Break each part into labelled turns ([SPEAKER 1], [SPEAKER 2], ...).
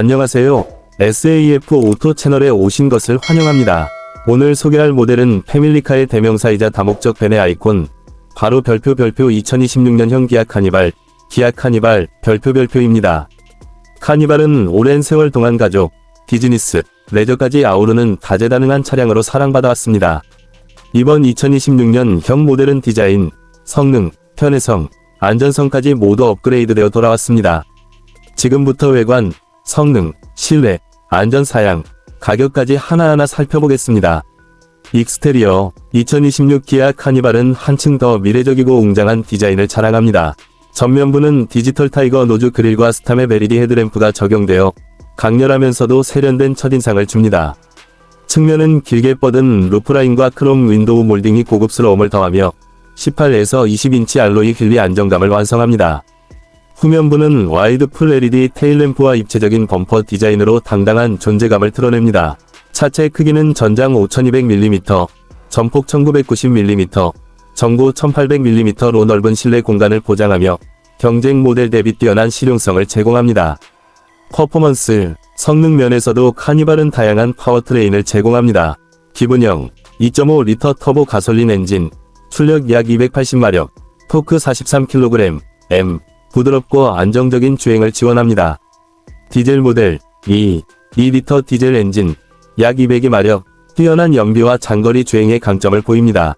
[SPEAKER 1] 안녕하세요. SAF 오토 채널에 오신 것을 환영합니다. 오늘 소개할 모델은 패밀리카의 대명사이자 다목적 벤의 아이콘, 바로 별표 별표 2026년형 기아 카니발, 기아 카니발 별표 별표입니다. 카니발은 오랜 세월 동안 가족, 비즈니스, 레저까지 아우르는 다재다능한 차량으로 사랑받아 왔습니다. 이번 2026년 형 모델은 디자인, 성능, 편의성, 안전성까지 모두 업그레이드되어 돌아왔습니다. 지금부터 외관, 성능, 실내, 안전 사양, 가격까지 하나하나 살펴보겠습니다. 익스테리어 2026 기아 카니발은 한층 더 미래적이고 웅장한 디자인을 자랑합니다. 전면부는 디지털 타이거 노즈 그릴과 스타의 LED 헤드램프가 적용되어 강렬하면서도 세련된 첫인상을 줍니다. 측면은 길게 뻗은 루프라인과 크롬 윈도우 몰딩이 고급스러움을 더하며 18에서 20인치 알로이 휠리 안정감을 완성합니다. 후면부는 와이드 풀 LED 테일램프와 입체적인 범퍼 디자인으로 당당한 존재감을 드러냅니다. 차체 크기는 전장 5200mm, 전폭 1990mm, 전고 1800mm로 넓은 실내 공간을 보장하며 경쟁 모델 대비 뛰어난 실용성을 제공합니다. 퍼포먼스, 성능 면에서도 카니발은 다양한 파워트레인을 제공합니다. 기본형, 2.5리터 터보 가솔린 엔진, 출력 약 280마력, 토크 43kg, M, 부드럽고 안정적인 주행을 지원합니다. 디젤 모델 2, 2리터 디젤 엔진, 약 200의 마력, 뛰어난 연비와 장거리 주행의 강점을 보입니다.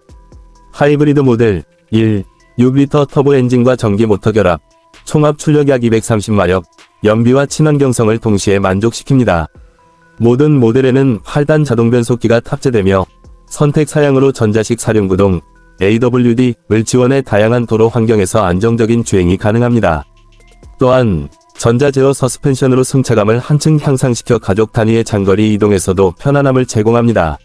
[SPEAKER 1] 하이브리드 모델 1, 6리터 터보 엔진과 전기 모터 결합, 총합 출력 약 230마력, 연비와 친환경성을 동시에 만족시킵니다. 모든 모델에는 8단 자동 변속기가 탑재되며 선택 사양으로 전자식 사륜구동, AWD를 지원해 다양한 도로 환경에서 안정적인 주행이 가능합니다. 또한 전자 제어 서스펜션으로 승차감을 한층 향상시켜 가족 단위의 장거리 이동에서도 편안함을 제공합니다.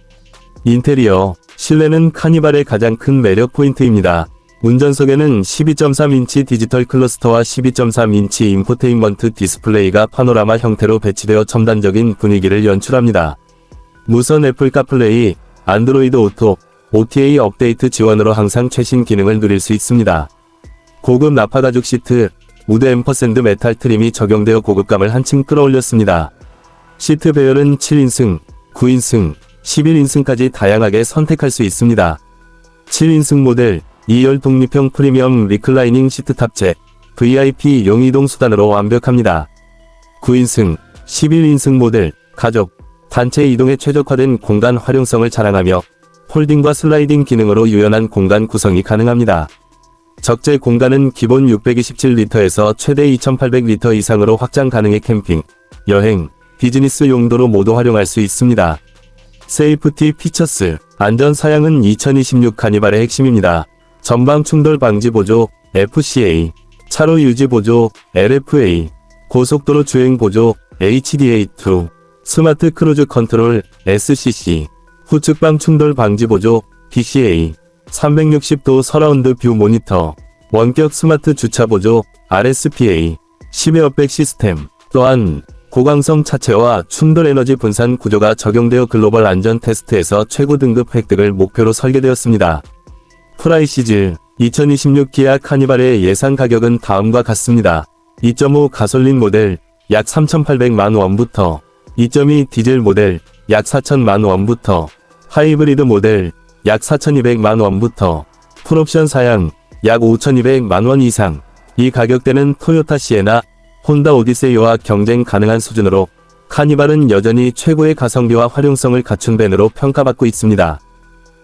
[SPEAKER 1] 인테리어, 실내는 카니발의 가장 큰 매력 포인트입니다. 운전석에는 12.3인치 디지털 클러스터와 12.3인치 인포테인먼트 디스플레이가 파노라마 형태로 배치되어 첨단적인 분위기를 연출합니다. 무선 애플 카플레이, 안드로이드 오토, OTA 업데이트 지원으로 항상 최신 기능을 누릴 수 있습니다. 고급 나파 가죽 시트, 무드 앰퍼샌드 메탈 트림이 적용되어 고급감을 한층 끌어올렸습니다. 시트 배열은 7인승, 9인승, 11인승까지 다양하게 선택할 수 있습니다. 7인승 모델, 2열 독립형 프리미엄 리클라이닝 시트 탑재, VIP 용이동 수단으로 완벽합니다. 9인승, 11인승 모델, 가족, 단체 이동에 최적화된 공간 활용성을 자랑하며 홀딩과 슬라이딩 기능으로 유연한 공간 구성이 가능합니다. 적재 공간은 기본 627리터에서 최대 2800리터 이상으로 확장 가능해 캠핑, 여행, 비즈니스 용도로 모두 활용할 수 있습니다. 세이프티 피처스, 안전 사양은 2026 카니발의 핵심입니다. 전방 충돌 방지 보조, FCA, 차로 유지 보조, LFA, 고속도로 주행 보조, HDA2, 스마트 크루즈 컨트롤, SCC, 후측방 충돌 방지 보조, PCA, 360도 서라운드 뷰 모니터, 원격 스마트 주차 보조, RSPA, 심해업백 시스템, 또한 고강성 차체와 충돌 에너지 분산 구조가 적용되어 글로벌 안전 테스트에서 최고 등급 획득을 목표로 설계되었습니다. 프라이시즈 2026 기아 카니발의 예상 가격은 다음과 같습니다. 2.5 가솔린 모델 약 3,800만 원부터 2.2 디젤 모델 약 4천만 원부터 하이브리드 모델 약 4,200만 원부터 풀옵션 사양 약 5,200만 원 이상 이 가격대는 토요타 시에나 혼다 오디세이와 경쟁 가능한 수준으로 카니발은 여전히 최고의 가성비와 활용성을 갖춘 밴으로 평가받고 있습니다.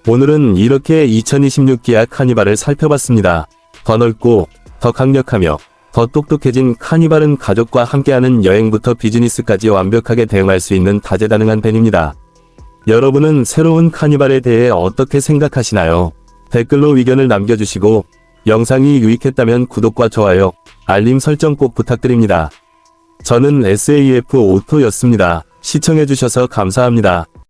[SPEAKER 1] 오늘은 이렇게 2026 기아 카니발을 살펴봤습니다. 더 넓고 더 강력하며 더 똑똑해진 카니발은 가족과 함께하는 여행부터 비즈니스까지 완벽하게 대응할 수 있는 다재다능한 밴입니다. 여러분은 새로운 카니발에 대해 어떻게 생각하시나요? 댓글로 의견을 남겨주시고 영상이 유익했다면 구독과 좋아요, 알림 설정 꼭 부탁드립니다. 저는 SAF 오토였습니다. 시청해주셔서 감사합니다.